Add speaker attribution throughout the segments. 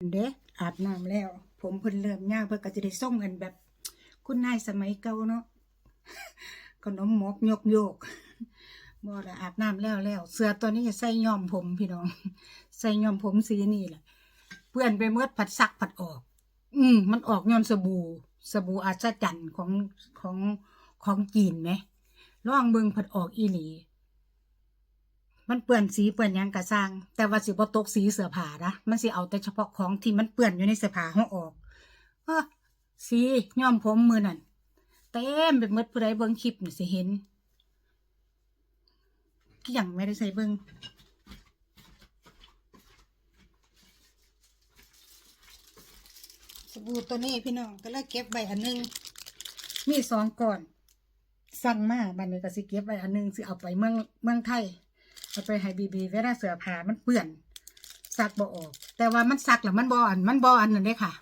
Speaker 1: เด้อาบน้ำแล้ว ผมเพิ่นเริ่มยาวเพิ่นก็จะได้ส่งกันแบบ คุณนายสมัยเก่าเนาะขนมหมกยกโยกบ่ละอาบน้ำแล้วแล้วเสื้อตัวนี้ใส่ย้อมผมพี่น้อง ใส่ย้อมผมสีนี่แหละเพื่อนไปเมื่อผัดซักผัดออก อืมมันออกย้อนสบู่ สบู่อาชจันของของของจีนไหมลองเบิงผัดออกอีหลี มันเปื้อนสีเปื้อนหยังกะสร้างแต่ว่าสิบ่ตกสีเสื้อผ้านะมันสิเอาแต่เฉพาะของที่มันเปื้อนอยู่ในเสื้อผ้าเฮาออกอ้อสีย้อมผมมือนั่นเต็มไปหมดผู้ใดเบิ่งคลิปนี่สิเห็นกี่ยังไม่ได้ใส่เบิ่งสบู่ตัวนี้พี่น้องก็เลยเก็บไว้อันหนึงมีสองก่อนสั่งมาบันนี้ก็สิเก็บไว้อันหนึงสิเอาไปเมืองเมืองไทย เอาไปให้บีบีเวลาเสือผ้ามันเปื้อนซักบ่ออก แต่ว่ามันซักแล้วมันบ่อันมันบ่อันนั่นเด้ค่ะ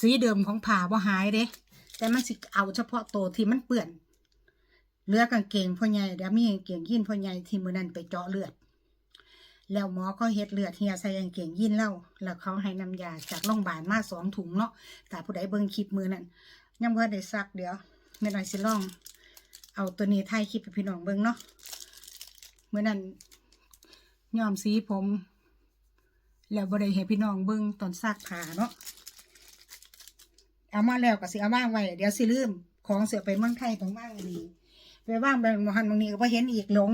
Speaker 1: สีเดิมของผ้าบ่หายเด้ แต่มันสิเอาเฉพาะตัวที่มันเปื้อนเลือกางเกงพ่อใหญ่เดี๋ยวมีกางเกงยีนพ่อใหญ่ที่มือนั้นไปเจาะเลือด แล้วหมอก็เฮ็ดเลือดเฮียใส่กางเกงยีนเล่าแล้วเขาให้น้ำยาจากโรงพยาบาลมาสองถุงเนาะถ้าผู้ใดเบิ่งคลิปมือนั้นยังบ่ได้ซักเดี๋ยวแม่น้อยสิลอง เอาตัวนี้ถ่ายคลิปให้พี่น้องเบิ่งเนาะ เมื่อนั้นย้อมสีผม แล้วบ่ได้ให้พี่น้องเบิ่งตอนซากผ้าเนาะเอามาแล้วก็สิเอาว่างไว้เดี๋ยวสิลืมของเสียไปเมืองไทยต้องว่างดีไปว่างไปมหันบางนี้ก็บ่เห็นอีกหลง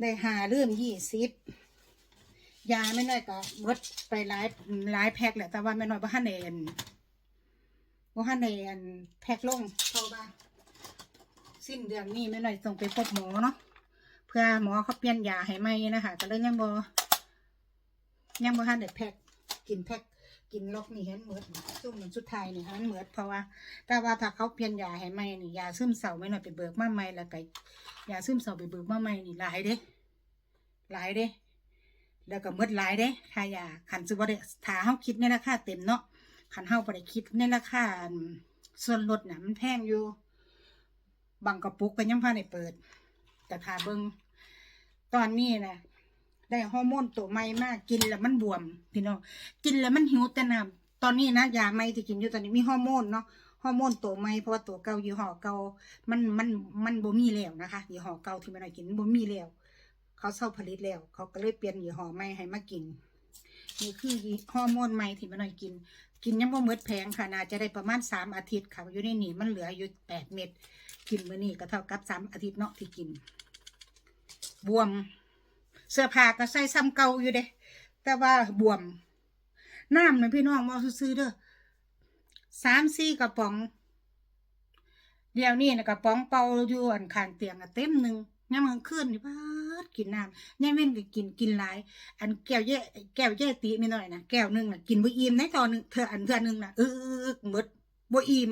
Speaker 1: ได้หาเริ่มยี่สิบยาไม่น้อยก็เบิดไปหลายหลายแพ็คแหละแต่ว่าไม่น้อยบ่ทันได้อันบ่ทันได้อันแพ็คลงเพราะว่าสิ้นเดือนนี้ไม่น่อยส่งไปพบหมอเนาะ เพื่อหมอเขาเปลี่ยนยาให้ใหมนะคะก็เลยยังบยังบ่ทันได้แพ็กกินแพ็กกินล็อกนี่เห็นเหมือดซุ่มเหมือนสุดท้ายนี่มันเหมือดเพราะว่า แต่ว่าถ้าเขาเปลี่ยนยาให้ใหมนี่ยาซึมเศร้าไม่หน่อยไปเบิกมาใหม่แล้วก็ยาซึมเศร้าไปเบิกมาใหม่นี่หลายเด้หลายเด้แล้วก็มืดหลายเด้ถ้ายาขันซื้อบ่ได้ถ้าเฮาคิดในราคาเต็มเนาะขันเฮาบ่ได้คิดในราคาส่วนลดน่ะมันแพงอยู่บางกระปุกก็ยังพาในเปิด แต่พาเบิง ตอนนี้นะได้ฮอร์โมนตัวใหม่มากกินแล้วมันบวม พี่น้องกินแล้วมันหิวแต่น้ำตอนนี้นะยาใหม่ที่กินอยู่ตอนนี้มีฮอร์โมนเนาะฮอร์โมนตัวใหม่เพราะว่าตัวเก่ายี่ห้อเก่ามันมันมันบ่มีแล้วนะคะยี่ห้อเก่าที่มันกินบ่มีแล้วเขาเศร้าผลิตแล้ว เขาก็เลยเปลี่ยนยี่ห้อใหม่ให้มากินนี่คือฮอร์โมนใหม่ที่มันได้กิน กินยังบ่หมดแพงค่ะน่าจะได้ประมาณสามอาทิตย์ค่ะอยู่ในนี่มันเหลืออยู่แปดเม็ดกินมื้อนี้ก็เท่ากับสามอาทิตย์เนาะที่กิน บวม เสื้อผ้าก็ใส่ซ้ำเก่าอยู่เด้ แต่ว่าบวม น้ำนะพี่น้องมอซื้อเด้อสามสี่กระป๋อง เดี๋ยวนี้นะกระป๋องเป่าอยู่อันข้างเตียงอะเต็มหนึ่งยามกลางคืนนี่พากินน้ำยามเว้นก็กินกินหลาย อันแก้วเย่แก้วเย่ตีไม่น้อยนะแก้วหนึ่งนะกินบ่อิ่มในตอนหนึ่งเธออันเธอหนึ่งนะเออหมดบ่อิ่ม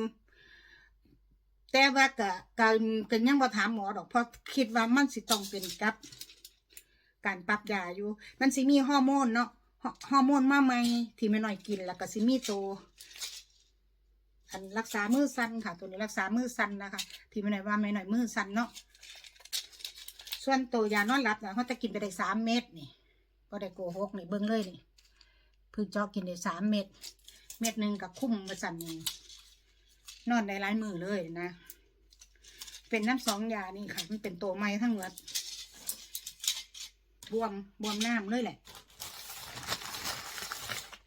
Speaker 1: แต่ว่าก็การก็ยังบ่ถามหมอดอกเพราะคิดว่ามันสิต้องเป็นกับ การปรับยาอยู่ มันสิมีฮอร์โมนเนาะฮอร์โมนมาใหม่ที่ไม่น้อยกินแล้วก็สิมีตัวอันรักษามือสั่นค่ะ ตัวนี้รักษามือสั่นนะคะ ที่ไม่น้อยว่าไม่น้อยมือสั่นเนาะส่วนตัวยานอนหลับนะเขาจะกินไปได้สามเม็ดนี่ก็ได้โกหกนี่เบิ้งเลยนี่เพิ่งจาะกินได้สามเม็ดเม็ดหนึ่งกับคุ้มมาสั่นนี่นอนได้หลายมือเลยนะ เป็นน้ำสองยานี่ค่ะ มันเป็นตัวไม้ทั้งหมดบวมบวมน้ำเลยแหละ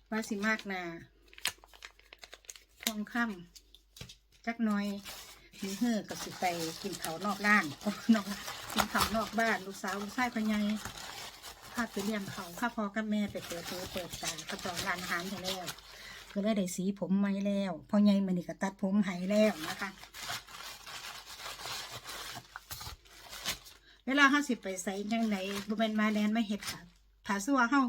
Speaker 1: ว่าสิมากนาทองคำจักน้อยมีเฮือกับสิไปกินเขานอกร้านนอกกินเขานอกบ้าน ลูกสาวลูกชายพญายพาไปเลี้ยงเขาพาพอกับแม่ไปเปิดตัวเปิดตาเขาจองร้านอาหารให้แล้ว ก็เลยได้สีผมใหม่แล้ว พอใหญ่มันนี่ก็ตัดผมให้แล้วนะคะ เวลาเขาสิไปใส่ยังไงบุเป็นมาแลนไม่เห็ดค่ะถ้าสัวเขา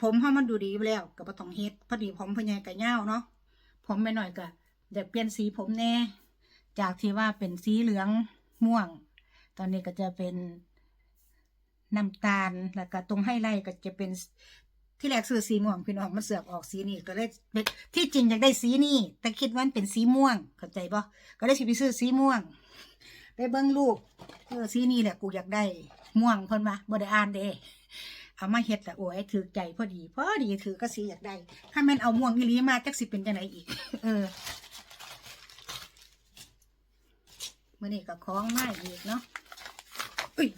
Speaker 1: ผมเขามันดูดีแล้วก็บ่ต้องเฮ็ดพอดีผมพอใหญ่กับเงาวเนาะผมไปหน่อยก็เดี๋ยวเปลี่ยนสีผมแน่ จากที่ว่าเป็นสีเหลืองม่วง ตอนนี้ก็จะเป็นน้ำตาลแล้วก็ตรงให้ไล่ก็จะเป็นที่แรกซื้อสีม่วงพี่น้องมันเสือกออกสีนี้ก็เลยที่จริงอยากได้สีนี้แต่คิดว่ามันเป็นสีม่วงเข้าใจปะก็เลยสิไปซื้อสีม่วง ไปเบิ้งลูกเออสีนี้แหละกูอยากได้ม่วงเพิ่นมาบ่ได้อ่านเด้เอามาเฮ็ดแต่โอ้ยถือใจพอดีพอดีถือก็สีอยากได้ถ้าแม่นเอาม่วงอีลีมาจักสิเป็นจังไหนอีก เออมื่อนี้ก็คล้องมาอีกเนาะอุ้ย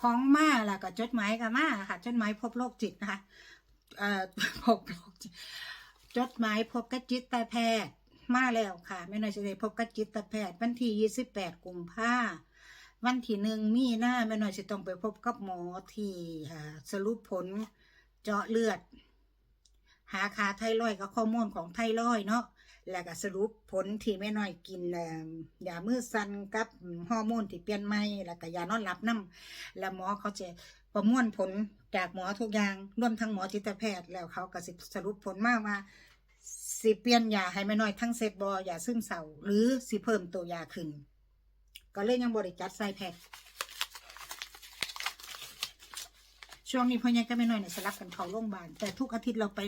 Speaker 1: คล้องมาแล้วก็จดหมายกับมาค่ะ จดหมายพบโรคจิตนะคะเอ่อพบโรคจิตจดหมายพบกับจิตแพทย์ มาแล้วค่ะแม่น้อยจะได้พบกับจิตแพทย์วันที่ยี่สิบแปดกุมภาวันที่หนึ่งมีหน้าแม่น้อยจะต้องไปพบกับหมอที่สรุปผลเจาะเลือด หาคาไทรอยกับข้อมูลของไทรอยเนาะแล้วก็สรุปผลที่แม่น้อยกินยามือสันกับฮอร์โมนที่เปลี่ยนใหม่แล้วก็ยานอนหลับน้ำแล้วหมอเขาจะประมวลผลจากหมอทุกอย่างรวมทั้งหมอจิตแพทย์แล้วเขาก็สิสรุปผลมาว่า สิเปลี่ยนยาให้แม่น้อยทั้งเซตบอยาซึมเศร้าหรือสิเพิ่มตัวยาขึ้น ก็เลยยังบริจัดใส่แพ็คช่วงนี้พ่อใหญ่ก็ไม่น้อยเนี่ยสลับกันเข้าโรงพยาบาลแต่ทุกอาทิตย์เราไป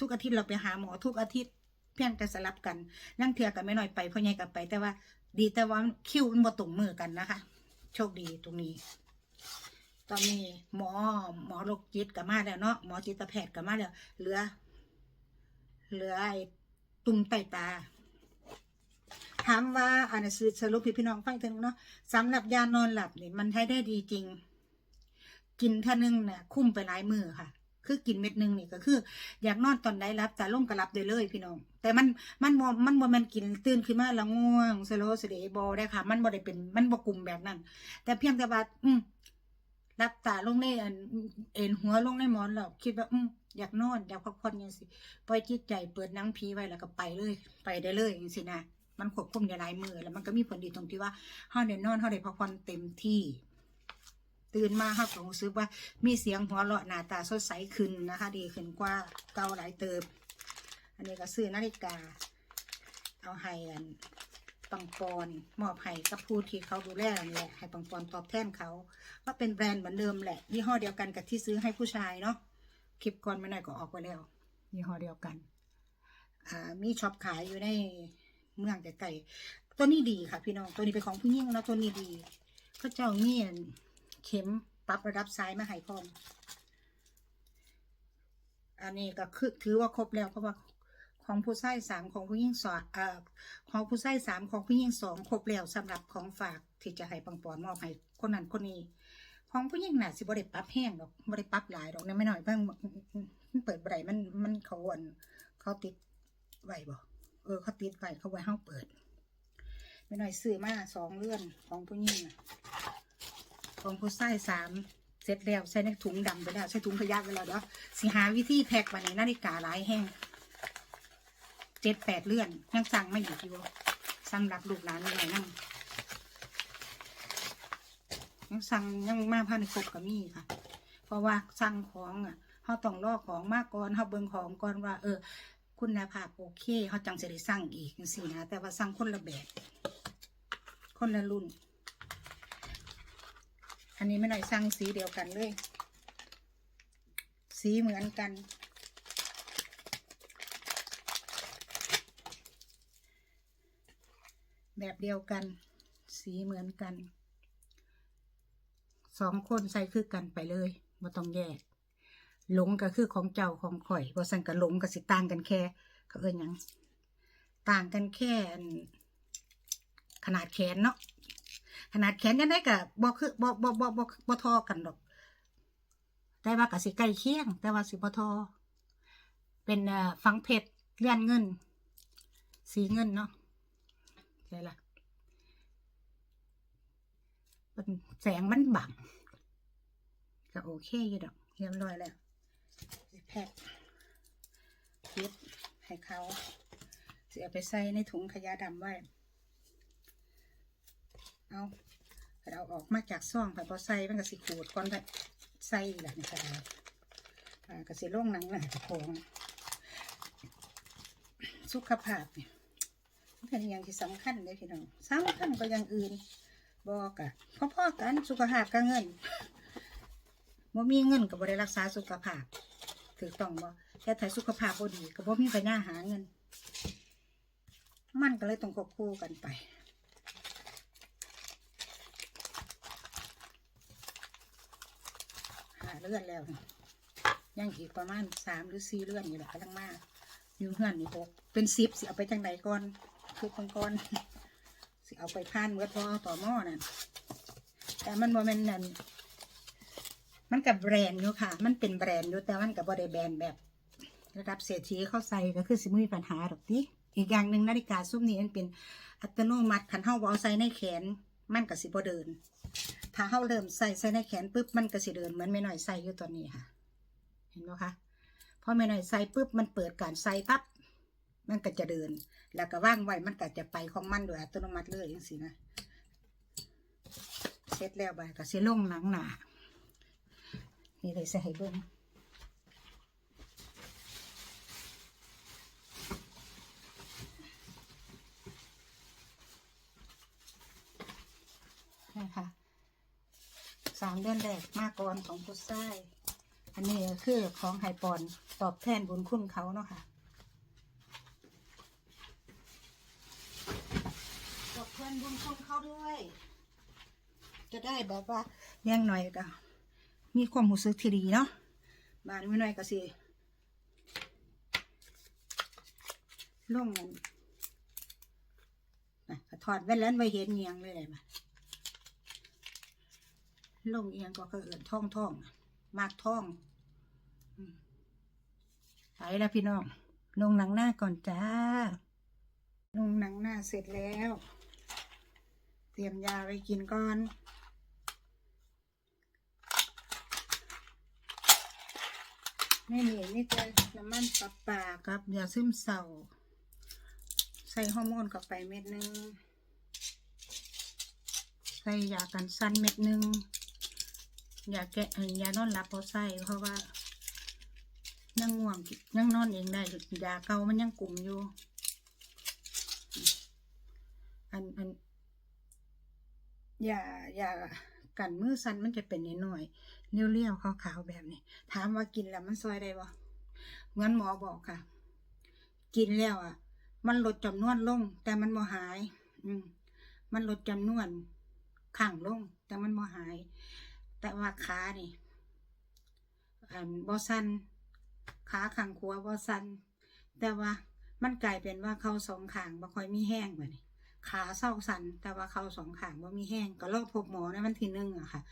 Speaker 1: ทุกอาทิตย์เราไปหาหมอทุกอาทิตย์เพียงแต่สลับกันนั่งเทือกันไม่น้อยไปพ่อใหญ่กับไป แต่ว่า ดีแต่ว่าคิวมันบ่ตรงมือกันนะคะ โชคดีตรงนี้ ตอนนี้หมอหมอโรคจิตกับมาแล้วเนาะหมอจิตแพทย์กับมาแล้วเหลือ เหลือไอ้ตุ่มไตตา ถามว่าอันนี้คือสรุปให้พี่น้องฟังถึงเนาะสำหรับยานอนหลับนี่มันใช้ได้ดีจริง กินท่านึงเนี่ยคุ้มไปหลายมือค่ะ คือกินเม็ดหนึงนี่ก็คือ อยากนอนตอนใดรับแต่ลงก็รับได้เลยพี่น้อง แต่มันมันมันบ่แมันกินตื่นขึ้นมาล้วง่วงสโลสเดบอได้ค่ะ มันบ่ได้เป็นมันบ่กลุ่มแบบนั้น แต่เพียงแต่ว่าอืมรับตาลงในเอ็นหัวลงในหมอนแล้วคิดว่าอืม อยากนอนอยากพักผ่อนจังซี่ปล่อยจิตใจเปิดนังผีไว้แล้วก็ไปเลย ไปได้เลยจังซี่นะมันควบคุมได้หลายมือแล้วมันก็มีผลดีตรงที่ว่าเฮาได้นอนเฮาได้พักผ่อนเต็มที่ ตื่นมาเฮาก็รู้สึกว่ามีเสียงหัวเราะหน้าตาสดใสขึ้นนะคะ ดีขึ้นกว่าเก่าหลายเติบ อันนี้ก็ซื้อนาฬิกา เอาให้อันปังปอนมอบให้กับผู้ที่เขาดูแลนี่แหละให้ปังปอนตอบแทนเขาว่าเป็นแบรนด์เหมือนเดิมแหละยี่ห้อเดียวกันกับที่ซื้อให้ผู้ชายเนาะ คลิปก่อนไม่น่อยก็ออกไปแล้วยี่ห้อเดียวกันมีช็อปขายอยู่ในเมืองใกลๆตัวนี้ดีค่ะ พี่น้องตัวนี้เป็นของผู้หญิงนะตัวนี้ดีเขาเจ้าเมีอันเข็มปรับระดับซ้ายมาห้พร้อมอันนี้ก็คือถือว่าครบแล้วเพราะว่าของผู้ชายสามของผู้หญิงสองเอ่อของผู้ชายสามของผู้หญิงสองครบแล้วสำหรับของฝากที่จะให้ปังปอนมอบให้คนนั้นคนนี้ ของผู้หญิงน่ะสิบ่ได้ปรับแห้งดอกบ่ได้ปรับหลายดอกเนี่ยไม่หน้อยเพิ่งมันเปิดบ่ได้มันมันเขาอันเขาติดไว้บ่เออเขาติดไว้เขาไว้ห้องเปิดไม่หน้อยซื้อมาสองเรือนของผู้หญิงของผู้ชายสามเสร็จแล้วใส่ในถุงดำไปแล้วใส่ถุงขยะไปแล้วเดี๋ยวสิหาวิธีแพ็กว้ในนาฬิกาหลายแห้งเจ็ดแปดเรือนยังสั่งไม่อยู่อยู่สำหรับลูกหลานยังไงนั่ง ยังสั่งยังมาพันครบกับมีค่ะ เพราะว่าสั่งของอะเขาต้องรอของมากก่อนเขาเบิ่งของก่อนว่า เออ คุณภาพโอเคเขาจังจะได้สั่งอีกจังซี่นะแต่ว่าสั่งคนละแบบ คนละรุ่น อันนี้ไม่หน่อยสั่งสีเดียวกันเลย สีเหมือนกันแบบเดียวกัน สีเหมือนกัน สองคนใส่คือกันไปเลยบ่ต้องแยก หลงก็คือของเจ้าของข่อยบ่สั่นกับหลงก็สิต่างกันแค่ เขาเอิ้นหยังต่างกันแค่ขนาดแขนเนาะขนาดแขนยังได้ก็บ่คือบ่บ่บ่บ่บ่ทอกันดอก แต่ว่าก็สิใกล้เคียง แต่ว่าสิบ่ทอ เป็นฝังเพชรเลื่อนเงิน สีเงินเนาะใช่ละ แสงมันบังก็โอเคอยู่ดอกเรียบร้อยแล้วแพ็คคิดให้เขาเสียไปใส่ในถุงขยะดำไว้ เอาเราออกมาจากซ่องไปพอใส่มันก็สิขูดก่อนไปใส่แหละนี่ก็ได้อ่าก็สิลงหนังหน่อยจะของสุขภาพเนี่ยมันเป็นอย่างที่สำคัญเลยพี่น้องสำคัญก็อย่างอื่น บอกอะพ่อๆกันสุขภาพกับเงินบ่มีเงินก็บ่ได้รักษาสุขภาพถูกต้องบ่แต่ถ้าสุขภาพบ่ดีก็บ่มีปัญญาหาเงิน มันก็เลยต้องควบคู่กันไปหาเลื่อนแล้วนี่ยังอีกประมาณสามหรือสี่เลื่อนอยู่แหละกำลังมาอยู่เฮือนนี่หกเป็นสิบสิเอาไปจังใดก่อนคือก่อนก่อน เอาไปพานเมื่อพอต่อหม้อนั่นแต่มันโมเมนนั่นมันกับแบรนด์อยู่ค่ะ มันเป็นแบรนด์อยู่แต่มันกับบริแบรนด์แบบ ระดับเศรษฐีเข้าใส่ก็คือสิม่มีปัญหาหรอกติอีกอย่างหนึ่งนาฬิกาซุ้มนี้มันเป็นอัตโนมัติขันเท้าเอาใส่ในแขน มันก็สิบเดิน ถ้าเฮาเริ่มใส่ใส่ในแขนปุ๊บมันก็สิเดินเหมือนไม่น้อยใส่อยู่ตอนนี้ค่ะ เห็นไหมคะพอไม่น้อยใส่ปุ๊บมันเปิดการใส่ปั๊บ มันก็จะเดิน แล้วก็ว่างไว้มันก็จะไปของมันโดยอัตโนมัติเลยอย่างสินะเสร็จแล้วไปก็สิลงหนังหนานี่เลยใส่ให้เบิ่งนะคะสามเดือนแรกมาก่อนของพุทไส้อันนี้คือของไฮปอนตอบแทนบุญคุณเขาเนาะค่ะ อบแทนบุญคุณเขาด้วย จะได้แบบว่าเลี้ยงหน่อยก็มีความรู้สึกที่ดีเนาะบานไม่น้อยก็สิลงกันนะถอดแว่นแล้วไว้เห็นเงียงเลยเลยมาลงเอียงก็เอื่นท่องท่องมากท่องไปแล้วพี่น้องลงหนังหน้าก่อนจ้าลงหนังหน้าเสร็จแล้ว เตรียมยาไปกินก่อน ไม่มีนี่จะน้ำมันปลาปลากับยาซึมเศร้า ใส่ฮอร์โมนเข้าไปเม็ดหนึง ใส่ยากันสั้นเม็ดหนึ่งยาแกะยานอนหลับพอใส่เพราะว่ายังง่วงยังนอนเองได้ยาเก่ามันยังกลุ่มอยู่ อันอัน อยายากันมือสั้นมันจะเป็นนิดหน่อยๆเลี้ยวๆขาวๆแบบนี้ ถามว่ากินแล้วมันซอยได้บ่เหมือนหมอบอกค่ะ กินแล้วอะ มันลดจำนวนลง แต่มันบ่หาย อืมมันลดจำนวนขังลง แต่มันบ่หาย แต่ว่าขานี่อันบ่สั้นขาขังขวาบ่สั้นแต่ว่ามันกลายเป็นว่าเขาสองข้างบ่ค่อยมีแห้งแบบนี้ ขาเศร้าสัน แต่ว่าเขาสองขางบ่มีแห้งก็รอพบหมอในวันที่หนึ่งอะค่ะ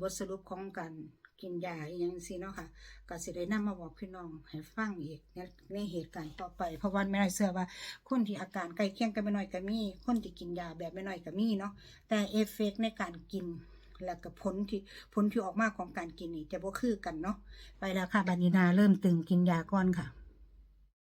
Speaker 1: บทสรุปของการกินยาอย่างสิเนาะค่ะก็สิได้นำมาบอกพี่น้องให้ฟังอีกในในเหตุการณ์ต่อไป เพราะวันไม่ได้เชื่อว่า คนที่อาการใกล้เคียงกันไม่น้อยก็มี คนที่กินยาแบบไม่น้อยก็มีเนาะแต่เอฟเฟกต์ในการกินแล้วก็ผลที่ผลที่ออกมาของการกินนี่จะบ่คือกันเนาะไปแล้วค่ะบานินาเริ่มตึงกินยาก่อนค่ะ